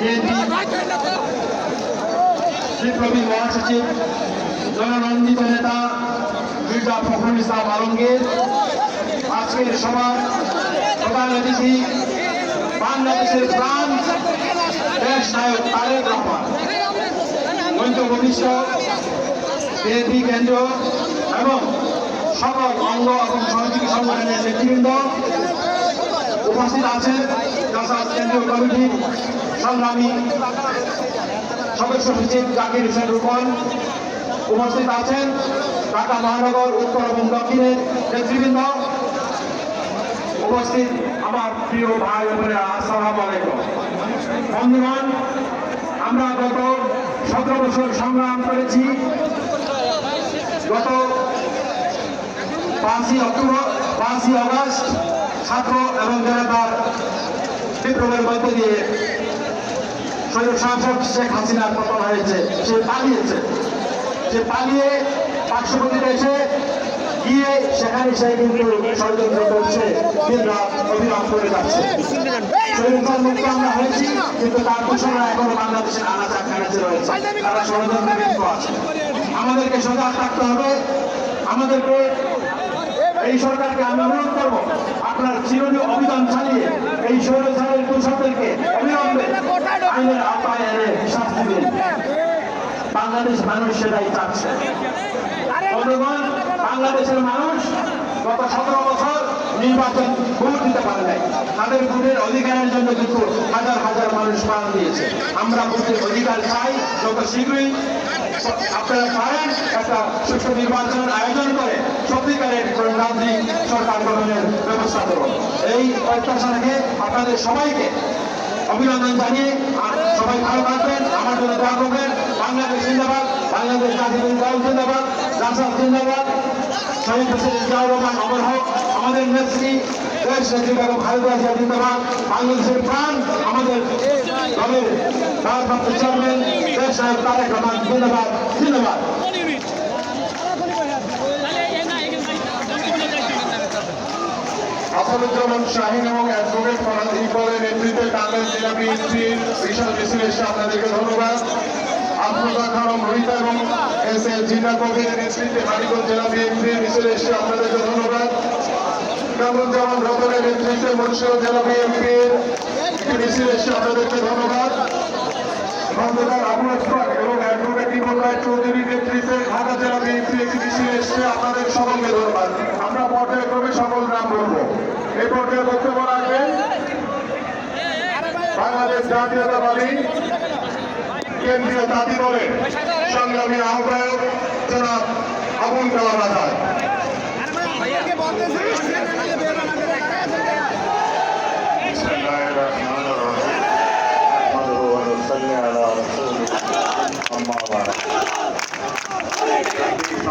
BNP বিপ্লবী মহাসচিব জননন্দিত নেতা মির্জা ফখরুল ইসলাম আলমগীর আজকের সভার প্রধান অতিথি, বাংলাদেশের প্রাণ দেশ নায়ক তারেক রহমান। মন্ত্র ভবিষ্য বিএনপি কেন্দ্র এবং সকল অঙ্গ এবং সহযোগী সংগঠনের নেতৃবৃন্দ উপস্থিত জাসাস কেন্দ্রীয় কমিটির সংগ্রামী সদস্য সচিব জাকির হোসেন রুকন উপস্থিত আছেন, ঢাকা মহানগর উত্তর এবং দক্ষিণের নেতৃবৃন্দ। উপস্থিত আমার প্রিয় ভাই বোনেরা, আসসালাম আলাইকুম। বন্ধুগণ, আমরা গত সতেরো বছর সংগ্রাম করেছি। গত পাঁচই অক্টোবর, পাঁচই আগস্ট ছাত্র এবং জনতার বিপ্লবের মধ্য দিয়ে শরীর সাংসদ শেখ হাসিনার পতন হয়েছে, সে পালিয়েছে। সে পালিয়ে পার্শ্ববর্তী দেশে গিয়ে সেখানে সে কিন্তু ষড়যন্ত্র করছে দিনরা অবিরাম করে যাচ্ছে। মুক্ত আমরা হয়েছি, কিন্তু তার দূষণরা এখনও বাংলাদেশের আনাচা রয়েছে। তারা ষড়যন্ত্রে লিপ্ত আছে। আমাদেরকে সজাগ থাকতে হবে। আমাদেরকে এই সরকারকে আমি অনুরোধ করব, আপনার চিরনীয় অভিযান চালিয়ে এই স্বৈরাচারের অবিলম্বে আইনের এনে শাস্তি দিন। বাংলাদেশ মানুষ সেটাই চাচ্ছে। বাংলাদেশের মানুষ গত সতেরো বছর নির্বাচন ভোট দিতে পারে নাই। তাদের ভোটের অধিকারের জন্য কিন্তু হাজার হাজার মানুষ প্রাণ দিয়েছে। আমরা ভোটের অধিকার চাই, যত শীঘ্রই আপনারা পারেন একটা সুষ্ঠু নির্বাচনের আয়োজন করে সত্যিকারের গণতান্ত্রিক সরকার গঠনের ব্যবস্থা করুন। এই প্রত্যাশা রেখে আপনাদের সবাইকে অভিনন্দন জানিয়ে সবাই ভালো থাকবেন, আমার জন্য দোয়া করবেন। বাংলাদেশ জিন্দাবাদ, বাংলাদেশ জাতীয় দল জিন্দাবাদ জাসাদ জিন্দাবাদ। শহীদ প্রেসিডেন্ট জিয়াউর রহমান অমর হোক, আমাদের নেত্রী, দেশ নেত্রী বেগম খালেদা জিয়া জিন্দাবাদ। বাংলাদেশের প্রাণ আমাদের দলের ভারপ্রাপ্ত চেয়ারম্যান দেশ নায়ক তারেক রহমান জিন্দাবাদ জিন্দাবাদ। আসাদুজ্জামান শাহিন এবং অ্যাডভোকেট ফরাদ ইকবালের নেতৃত্বে টাঙ্গাইল জেলা বিএনপির বিশাল এসে আপনাদেরকে ধন্যবাদ। আফরোজা খানম রোহিতা এবং এস এ জিনা কবিরের নেতৃত্বে মানিকগঞ্জ জেলা বিএনপির এসে আপনাদেরকে ধন্যবাদ। কামরুজ্জামান রতনের নেতৃত্বে মুন্সিগঞ্জ জেলা বিএনপির এসে আপনাদেরকে ধন্যবাদ। খন্দকার আবু আসফাক এবং অ্যাডভোকেট ইমন রায় চৌধুরীর নেতৃত্বে ঢাকা জেলা বিএনপি একটি মিছিল এসছে আপনাদের সকলকে ধন্যবাদ। আমরা পর্যায়ক্রমে সকল নাম বলব। এই পর্যায়ে বক্তব্য রাখবেন বাংলাদেশ জাতীয়তাবাদী কেন্দ্রীয় জাতি দলের সংগ্রামী আহ্বায়ক জনাব আবুল কালাম আজাদ بسم الله الرحمن الرحيم نحمده ونصلي على رسوله أما